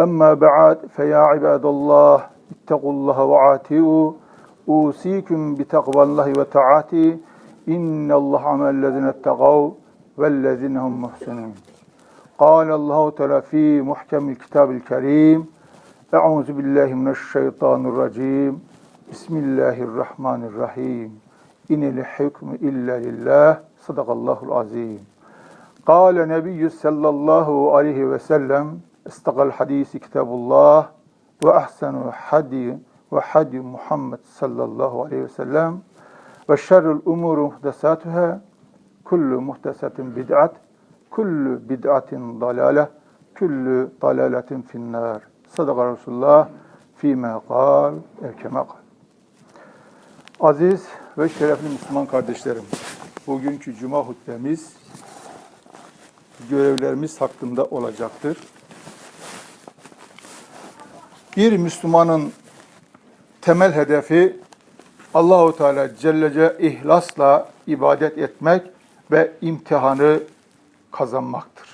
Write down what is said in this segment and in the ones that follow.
أما بعد فيا عباد الله اتقوا الله وعاتئوا أوصيكم بتقوى الله وطاعته إن الله مع الذين اتقوا والذين هم محسنون قال الله تعالى في محكم الكتاب الكريم أعوذ بالله من الشيطان الرجيم بسم الله الرحمن الرحيم إن الحكم إلا لله صدق الله العظيم قال نبي صلى الله عليه وسلم استقى الحديث كتاب الله وأحسن حدي وحدي محمد صلى الله عليه وسلم وشر الأمور محدثاتها كل محدثة بدعة كل بدعة ضلالة كل ضلالة في النار صدق رسول الله فيما قال ev kema قال Aziz ve şerefli Müslüman kardeşlerim, bugünkü cuma hutbemiz görevlerimiz hakkında olacaktır. Bir Müslümanın temel hedefi Allahu Teala Celle ihlasla ibadet etmek ve imtihanı kazanmaktır.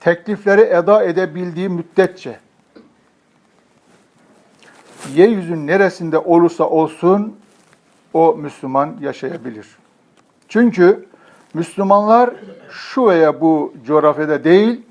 Teklifleri eda edebildiği müddetçe yeryüzünün neresinde olursa olsun o Müslüman yaşayabilir. Çünkü Müslümanlar şu veya bu coğrafyada değil,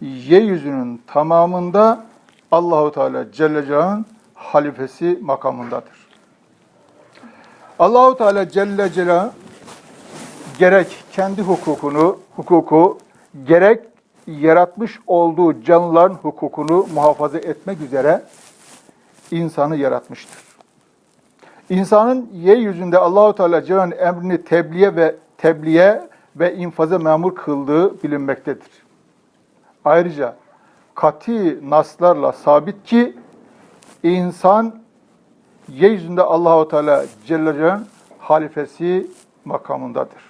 yeryüzünün tamamında Allahu Teala Celle Celal'ın halifesi makamındadır. Allahu Teala Celle Celal gerek kendi hukukunu, hukuku gerek yaratmış olduğu canlıların hukukunu muhafaza etmek üzere insanı yaratmıştır. İnsanın yeryüzünde Allahu Teala Celal'in emrini tebliğe ve tebliğe ve infaza memur kıldığı bilinmektedir. Ayrıca kati naslarla sabit ki insan yeryüzünde Allahu Teala Celle Celal'in halifesi makamındadır.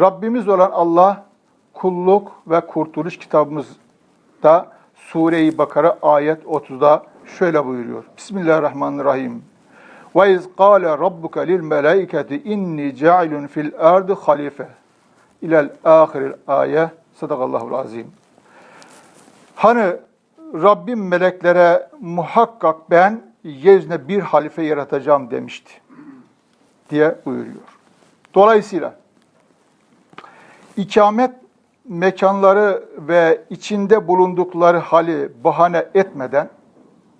Rabbimiz olan Allah kulluk ve kurtuluş kitabımızda Sure-i Bakara ayet 30'da şöyle buyuruyor. Bismillahirrahmanirrahim. Ve iz qala rabbuka lil melaiketi inni ca'ilun fil ardı halife. İlel ahiril ayet. Sadakallahul azim. Hani Rabbim meleklere muhakkak ben yeryüzüne bir halife yaratacağım demişti diye buyuruyor. Dolayısıyla ikamet mekanları ve içinde bulundukları hali bahane etmeden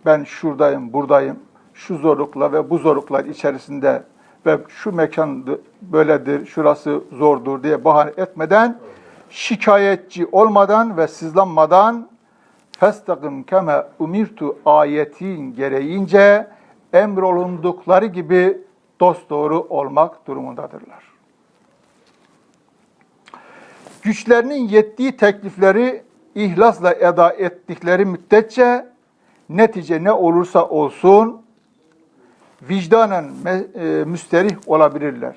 ben şuradayım, buradayım, şu zorlukla ve bu zorluklar içerisinde ve şu mekan böyledir, şurası zordur diye bahane etmeden, şikayetçi olmadan ve sızlanmadan festakim keme umirtu ayetin gereğince emrolundukları gibi dosdoğru olmak durumundadırlar. Güçlerinin yettiği teklifleri ihlasla eda ettikleri müddetçe netice ne olursa olsun vicdanen e, müsterih olabilirler.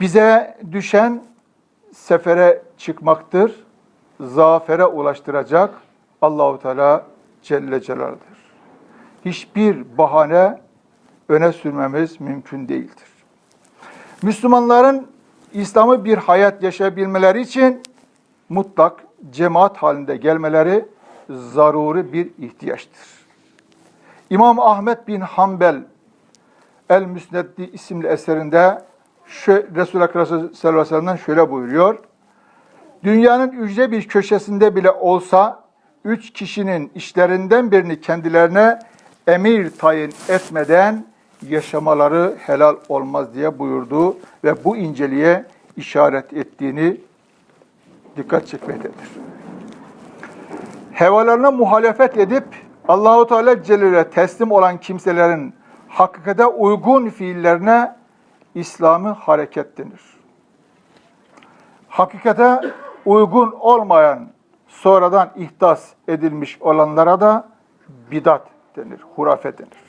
Bize düşen sefere çıkmaktır. Zafere ulaştıracak Allahu Teala Celle Celal'dir. Hiçbir bahane öne sürmemiz mümkün değildir. Müslümanların İslam'ı bir hayat yaşayabilmeleri için mutlak cemaat halinde gelmeleri zaruri bir ihtiyaçtır. İmam Ahmet bin Hanbel El Müsneddi isimli eserinde Resul-i Ekrem sallallahu aleyhi ve sellem'den şöyle buyuruyor. Dünyanın ücre bir köşesinde bile olsa üç kişinin işlerinden birini kendilerine emir tayin etmeden yaşamaları helal olmaz diye buyurdu ve bu inceliğe işaret ettiğini dikkat çekmektedir. Hevalarına muhalefet edip Allahu Teala Celle'ye teslim olan kimselerin hakikate uygun fiillerine İslami hareket denir. Hakikate uygun olmayan, sonradan ihdas edilmiş olanlara da bidat denir, hurafe denir.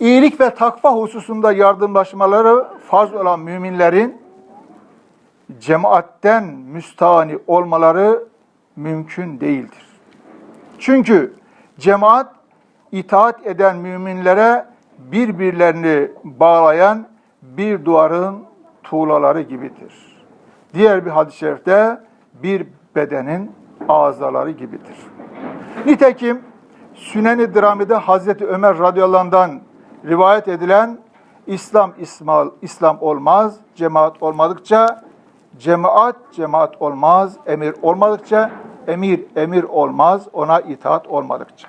İyilik ve takva hususunda yardımlaşmaları farz olan müminlerin cemaatten müstahani olmaları mümkün değildir. Çünkü cemaat itaat eden müminlere birbirlerini bağlayan bir duvarın tuğlaları gibidir. Diğer bir hadis-i şerifte bir bedenin ağzaları gibidir. Nitekim Sünen-i Drami'de Hazreti Ömer radıyallahu rivayet edilen İslam İsmal, İslam olmaz, cemaat olmadıkça cemaat cemaat olmaz, emir olmadıkça emir emir olmaz, ona itaat olmadıkça.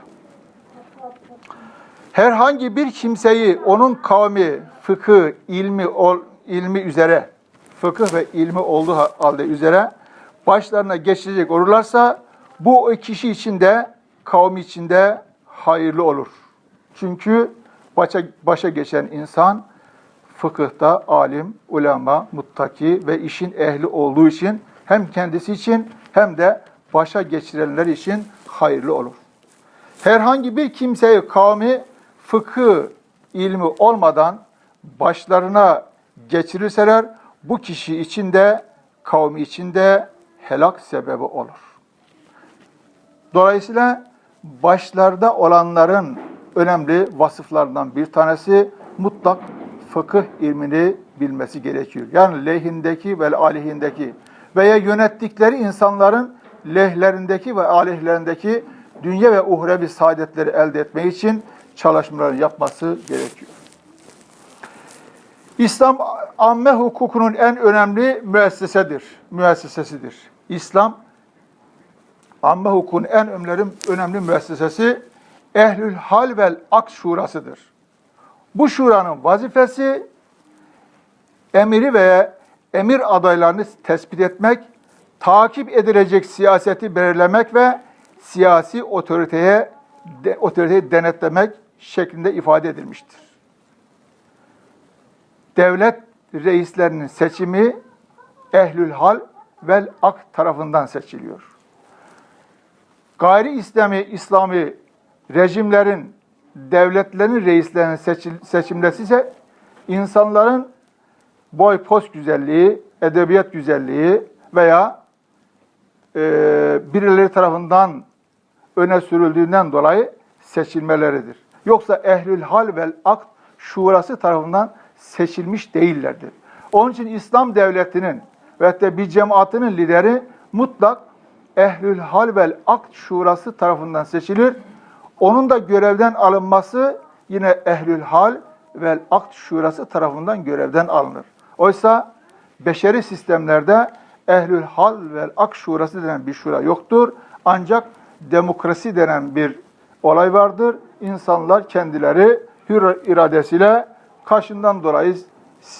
Herhangi bir kimseyi onun kavmi fıkıh, ilmi ol, ilmi üzere, fıkıh ve ilmi olduğu halde üzere başlarına geçirecek olurlarsa bu kişi için de kavmi için de hayırlı olur. Çünkü başa, başa geçen insan fıkıhta alim, ulema, muttaki ve işin ehli olduğu için hem kendisi için hem de başa geçirenler için hayırlı olur. Herhangi bir kimseyi kavmi fıkıh ilmi olmadan başlarına geçirirseler bu kişi için de kavmi için de helak sebebi olur. Dolayısıyla başlarda olanların önemli vasıflarından bir tanesi mutlak fıkıh ilmini bilmesi gerekiyor. Yani lehindeki ve aleyhindeki veya yönettikleri insanların lehlerindeki ve aleyhlerindeki dünya ve uhrevi saadetleri elde etmek için çalışmalar yapması gerekiyor. İslam amme hukukunun en önemli müessesedir, müessesesidir. İslam amme hukukunun en önemli, önemli müessesesi Ehlül Hal vel Aks Şurasıdır. Bu şuranın vazifesi emiri veya emir adaylarını tespit etmek, takip edilecek siyaseti belirlemek ve siyasi otoriteye de, otoriteyi denetlemek şeklinde ifade edilmiştir. Devlet reislerinin seçimi ehlül hal vel ak tarafından seçiliyor. Gayri İslami İslami rejimlerin devletlerin reislerinin seçil, ise insanların boy post güzelliği, edebiyat güzelliği veya e, birileri tarafından öne sürüldüğünden dolayı seçilmeleridir. Yoksa ehlül hal vel akt şurası tarafından seçilmiş değillerdir. Onun için İslam devletinin ve de bir cemaatinin lideri mutlak ehlül hal vel akt şurası tarafından seçilir. Onun da görevden alınması yine ehlül hal vel akt şurası tarafından görevden alınır. Oysa beşeri sistemlerde ehlül hal vel akt şurası denen bir şura yoktur. Ancak demokrasi denen bir olay vardır. İnsanlar kendileri hür iradesiyle kaşından dolayı,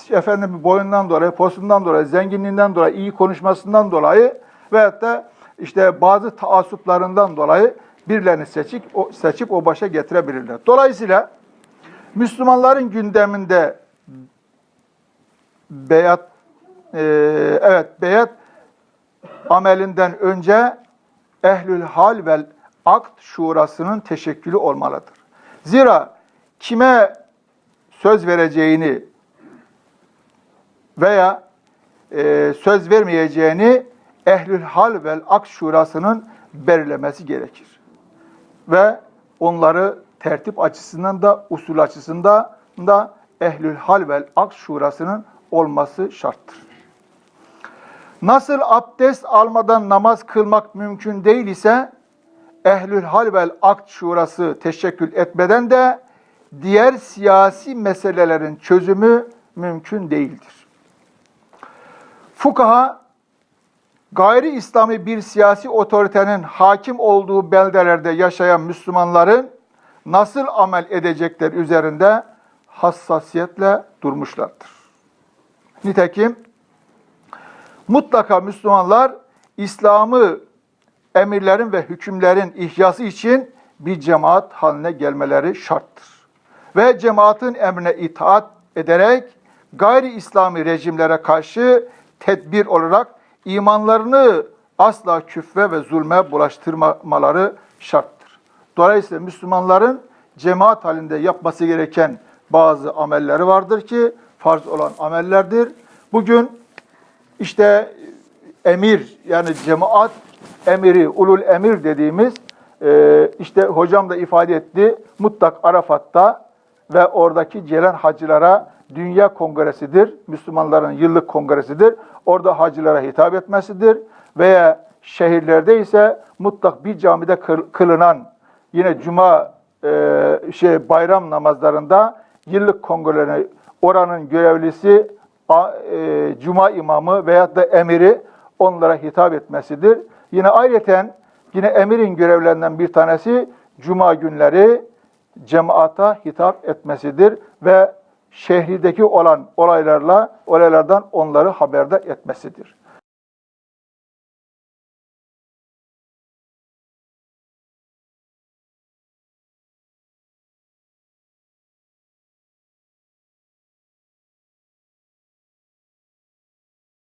efendim boyundan dolayı, postundan dolayı, zenginliğinden dolayı, iyi konuşmasından dolayı veyahut da işte bazı taassuplarından dolayı birilerini seçip o, seçip o başa getirebilirler. Dolayısıyla Müslümanların gündeminde beyat e, evet beyat amelinden önce ehlül hal vel akt şurasının teşekkülü olmalıdır. Zira kime söz vereceğini veya e, söz vermeyeceğini ehlül hal vel akt şurasının belirlemesi gerekir. Ve onları tertip açısından da usul açısından da ehlül hal vel akt şurasının olması şarttır. Nasıl abdest almadan namaz kılmak mümkün değil ise ehlül hal vel akt şurası teşekkül etmeden de diğer siyasi meselelerin çözümü mümkün değildir. Fukaha gayri İslami bir siyasi otoritenin hakim olduğu beldelerde yaşayan Müslümanların nasıl amel edecekler üzerinde hassasiyetle durmuşlardır. Nitekim mutlaka Müslümanlar İslam'ı emirlerin ve hükümlerin ihyası için bir cemaat haline gelmeleri şarttır. Ve cemaatin emrine itaat ederek gayri İslami rejimlere karşı tedbir olarak imanlarını asla küfre ve zulme bulaştırmamaları şarttır. Dolayısıyla Müslümanların cemaat halinde yapması gereken bazı amelleri vardır ki farz olan amellerdir. Bugün işte emir yani cemaat emiri, ulul emir dediğimiz e, işte hocam da ifade etti. Mutlak Arafat'ta ve oradaki gelen hacılara dünya kongresidir. Müslümanların yıllık kongresidir. Orada hacılara hitap etmesidir. Veya Şehirlerde ise mutlak bir camide kıl- kılınan yine cuma e, şey bayram namazlarında yıllık kongrelerine oranın görevlisi a- e, cuma imamı veyahut da emiri onlara hitap etmesidir. Yine ayrıca yine emirin görevlerinden bir tanesi cuma günleri cemaata hitap etmesidir ve şehrideki olan olaylarla olaylardan onları haberdar etmesidir.